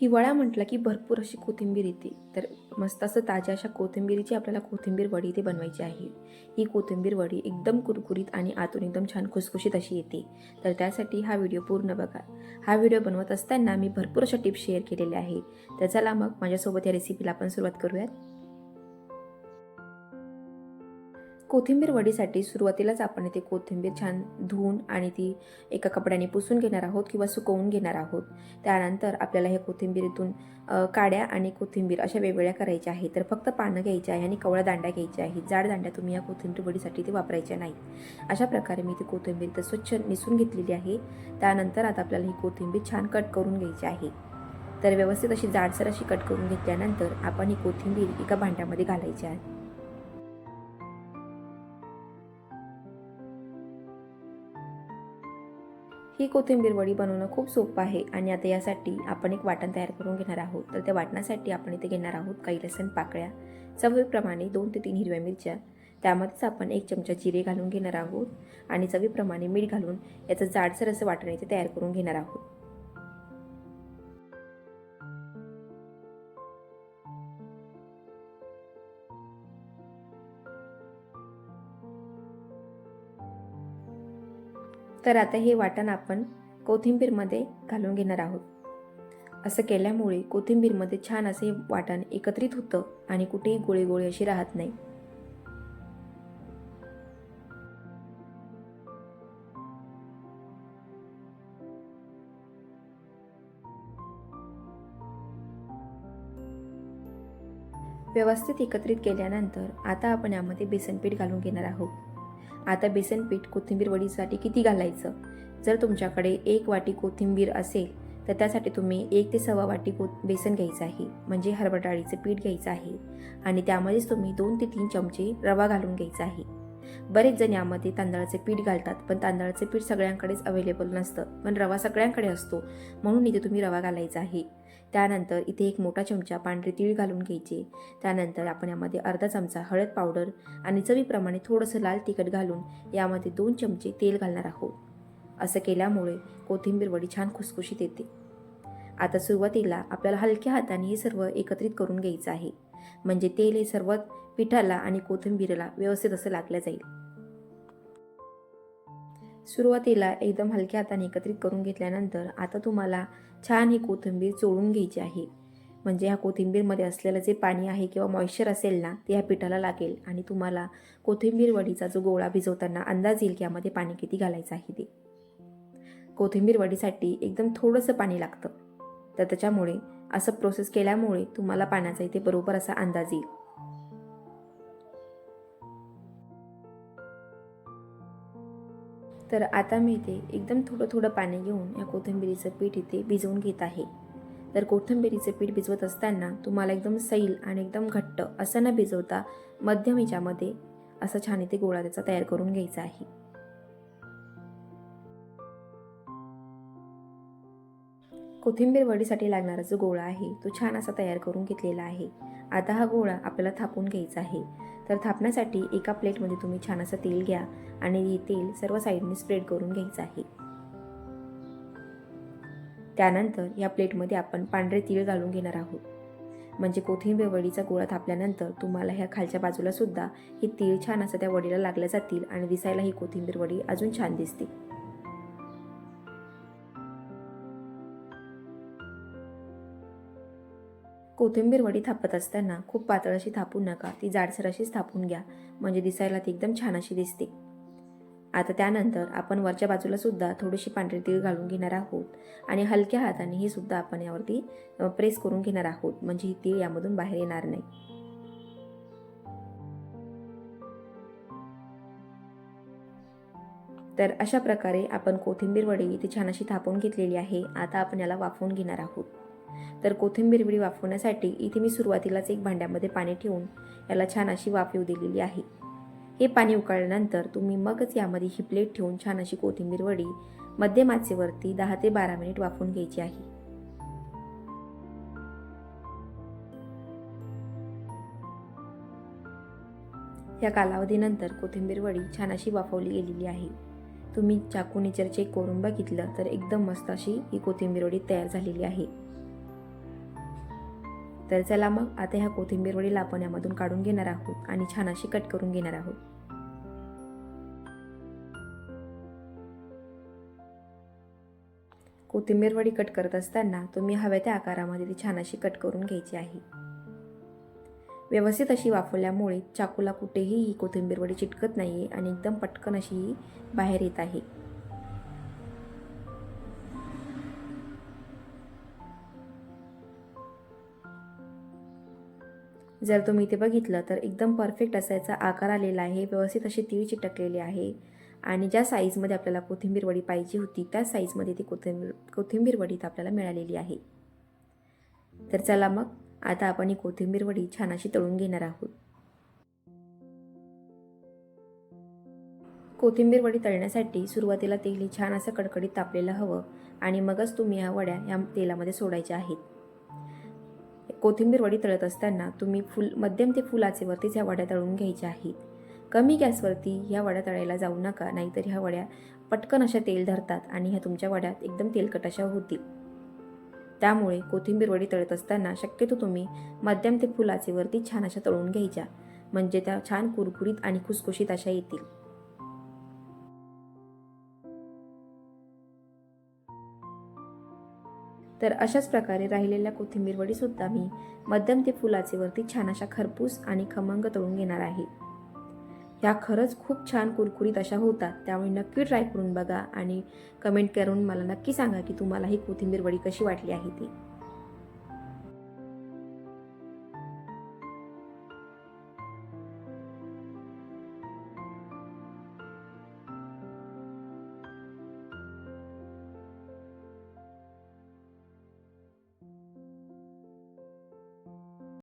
हिवाळा म्हटलं की भरपूर अशी कोथिंबीर येते. तर मस्त असं ताज्या अशा कोथिंबीरीची आपल्याला कोथिंबीर वडी इथे बनवायची आहे. ही कोथिंबीर वडी एकदम कुरकुरीत आणि आतून एकदम छान खुसखुशीत अशी येते. तर त्यासाठी हा व्हिडिओ पूर्ण बघा. हा व्हिडिओ बनवत असताना मी भरपूर अशा टिप्स शेअर केलेल्या आहे तर चला मग माझ्यासोबत या रेसिपीला आपण सुरुवात करूयात. कोथिंबीर वडीसाठी सुरुवातीलाच आपण इथे कोथिंबीर छान धुवून आणि ती एका कपड्याने पुसून घेणार आहोत किंवा सुकवून घेणार आहोत. त्यानंतर आपल्याला हे कोथिंबीरीतून काड्या आणि कोथिंबीर अशा वेगवेगळ्या करायच्या आहेत. तर फक्त पानं घ्यायची आहे आणि कवळ्या दांड्या घ्यायच्या आहेत जाड दांड्या तुम्ही या कोथिंबीर वडीसाठी ते वापरायच्या नाहीत. अशा प्रकारे मी ती कोथिंबीर तर स्वच्छ निसून घेतलेली आहे. त्यानंतर आता आपल्याला ही कोथिंबीर छान कट करून घ्यायची आहे. तर व्यवस्थित अशी जाडसर अशी कट करून घेतल्यानंतर आपण ही कोथिंबीर एका भांड्यामध्ये घालायची आहे. ही कोथिंबीर वडी बनवणं खूप सोपं आहे आणि आता यासाठी आपण एक वाटण तयार करून घेणार आहोत. तर त्या वाटणासाठी आपण इथे घेणार आहोत काही लसण पाकळ्या चवीप्रमाणे दोन ते तीन हिरव्या मिरच्या. त्यामध्येच आपण एक चमचा जिरे घालून घेणार आहोत आणि चवीप्रमाणे मीठ घालून याचं जाडसर असं वाटण इथे तयार करून घेणार आहोत. तर आता हे वाटण आपण कोथिंबीरमध्ये घालून घेणार आहोत. असं केल्यामुळे कोथिंबीरमध्ये छान असे वाटण एकत्रित होतं आणि कुठेही गोळी गोळी अशी राहत नाही. व्यवस्थित एकत्रित केल्यानंतर आता आपण यामध्ये बेसनपीठ घालून घेणार आहोत. आता बेसनपीठ कोथिंबीर वडीसाठी किती घालायचं? जर तुमच्याकडे एक वाटी कोथिंबीर असेल तर त्यासाठी तुम्ही एक ते सव्वा वाटी को बेसन घ्यायचं आहे म्हणजे हरभरा डाळीचं पीठ घ्यायचं आहे. आणि त्यामध्येच तुम्ही दोन ते तीन चमचे रवा घालून घ्यायचा आहे. बरेच जण यामध्ये तांदळाचे पीठ घालतात पण तांदळाचे पीठ सगळ्यांकडेच अवेलेबल नसतं. पण रवा सगळ्यांकडे असतो. म्हणून इथे तुम्ही रवा घालायचा आहे. त्यानंतर इथे एक मोठा चमचा पांढरे तीळ घालून घ्यायचे. त्यानंतर आपण यामध्ये अर्धा चमचा हळद पावडर आणि चवीप्रमाणे थोडंसं लाल तिखट घालून यामध्ये दोन चमचे तेल घालणार आहोत. असं केल्यामुळे कोथिंबीर वडी छान खुसखुशीत येते. आता सुरुवातीला आपल्याला हलक्या हाताने हे सर्व एकत्रित करून घ्यायचं आहे. म्हणजे तेल हे सर्व पिठाला आणि कोथिंबीरला व्यवस्थित असं लागलं जाईल. सुरुवातीला एकदम हलक्या हाताने एकत्रित करून घेतल्यानंतर आता तुम्हाला छान ही कोथिंबीर चोळून घ्यायची आहे. म्हणजे ह्या कोथिंबीरमध्ये असलेलं जे पाणी आहे किंवा मॉइश्चर असेल ना ते ह्या पिठाला लागेल आणि तुम्हाला कोथिंबीर वडीचा जो गोळा भिजवताना अंदाज येईल की यामध्ये पाणी किती घालायचं आहे ते. कोथिंबीर वडीसाठी एकदम थोडंसं पाणी लागतं. तर त्याच्यामुळे असं प्रोसेस केल्यामुळे तुम्हाला पाण्याचा इथे बरोबर असा अंदाज येईल. तर आता मी इथे एकदम थोडं थोडं पाणी घेऊन या कोथिंबिरीचं पीठ इथे भिजवून घेत आहे. तर कोथिंबिरीचं पीठ भिजवत असताना तुम्हाला एकदम सैल आणि एकदम घट्ट असं न भिजवता मध्यम हिच्यामध्ये असं छान इथे गोळा त्याचा तयार करून घ्यायचा आहे. कोथिंबीर वडीसाठी लागणारा जो गोळा आहे तो छान असा तयार करून घेतलेला आहे. आता हा गोळा आपल्याला थापून घ्यायचा आहे. तर थापण्यासाठी एका प्लेटमध्ये तुम्ही छान असं तेल घ्या आणि हे तेल सर्व साईडने स्प्रेड करून घ्यायचं आहे. त्यानंतर या प्लेटमध्ये आपण पांढरे तीळ घालून घेणार आहोत. म्हणजे कोथिंबीर वडीचा गोळा थापल्यानंतर तुम्हाला ह्या खालच्या बाजूला सुद्धा हे तीळ छान असं त्या वडीला लागल्या जातील आणि दिसायला ही कोथिंबीर वडी अजून छान दिसते कोथिंबीर वडी थापत असताना खूप पातळ अशी थापू नका ती जाडसर अशीच थापून घ्या म्हणजे दिसायला ती एकदम छान अशी दिसते. आता त्यानंतर आपण वरच्या बाजूला सुद्धा थोडीशी पांढरी तीळ घालून घेणार आहोत आणि हलक्या हाताने ही सुद्धा आपण यावरती प्रेस करून घेणार आहोत म्हणजे ही तीळ यामधून बाहेर येणार नाही. तर अशा प्रकारे आपण कोथिंबीर वडी ती छान अशी थापून घेतलेली आहे आता आपण याला वाफवून घेणार आहोत. तर कोथिंबीर वडी वाफवण्यासाठी इथे मी सुरुवातीलाच एक भांड्यामध्ये पाणी ठेवून याला छान अशी वाफ येऊ दिलेली आहे. हे पाणी उकळल्यानंतर तुम्ही मगच यामध्ये ही प्लेट ठेवून छान अशी कोथिंबीर वडी मध्यम आचेवरती दहा ते बारा मिनिट वाफवून घ्यायची आहे. या कालावधीनंतर कोथिंबीर वडी छान अशी वाफवली गेलेली आहे. तुम्ही चाकूने जर चेक करून बघितलं तर एकदम मस्त अशी ही कोथिंबीर वडी तयार झालेली आहे. तर चला मग आता ह्या कोथिंबीर वडीला आपण यामधून काढून घेणार आहोत आणि छान अशी कट करून घेणार आहोत. कोथिंबीर वडी कट करत असताना तुम्ही हव्या त्या आकारामध्ये ती छान अशी कट करून घ्यायची आहे. व्यवस्थित अशी वाफवल्यामुळे चाकूला कुठेही ही कोथिंबीर वडी चिटकत नाही आहे आणि एकदम पटकन अशी ही बाहेर येत आहे. जर तुम्ही इथे बघितलं तर एकदम परफेक्ट असायचा आकार आलेला आहे व्यवस्थित अशी तीळ चिटकलेली आहे. आणि ज्या साईजमध्ये आपल्याला कोथिंबीर वडी पाहिजे होती त्या साईजमध्ये ती कोथिंबीर कोथिंबीर वडी तर आपल्याला मिळालेली आहे. तर चला मग आता आपण ही कोथिंबीर वडी छान अशी तळून घेणार आहोत. कोथिंबीर वडी तळण्यासाठी सुरुवातीला तेल छान असं कडकडीत तापलेलं हवं आणि मगच तुम्ही ह्या वड्या ह्या तेलामध्ये सोडायच्या आहेत. कोथिंबीर वडी तळत असताना तुम्ही फुल मध्यम ते फुल आचेवरतीच ह्या वड्या तळून घ्यायच्या आहेत. कमी गॅसवरती ह्या वड्या तळायला जाऊ नका नाहीतर ह्या वड्या पटकन अशा तेल धरतात आणि ह्या तुमच्या वड्यात एकदम तेलकट अशा होतील. त्यामुळे कोथिंबीर वडी तळत असताना शक्यतो तुम्ही मध्यम ते फुलाचेवरती छान अशा तळून घ्यायच्या म्हणजे त्या छान कुरकुरीत आणि खुसखुशीत अशा येतील. तर अशाच प्रकारे राहिलेल्या कोथिंबीर वडीसुद्धा मी मध्यम ते फुलाचे वरती छान अशा खरपूस आणि खमंग तळून घेणार आहे. ह्या खरंच खूप छान कुरकुरीत अशा होतात त्यामुळे नक्की ट्राय करून बघा आणि कमेंट करून मला नक्की सांगा की तुम्हाला ही कोथिंबीर वडी कशी वाटली आहे ती.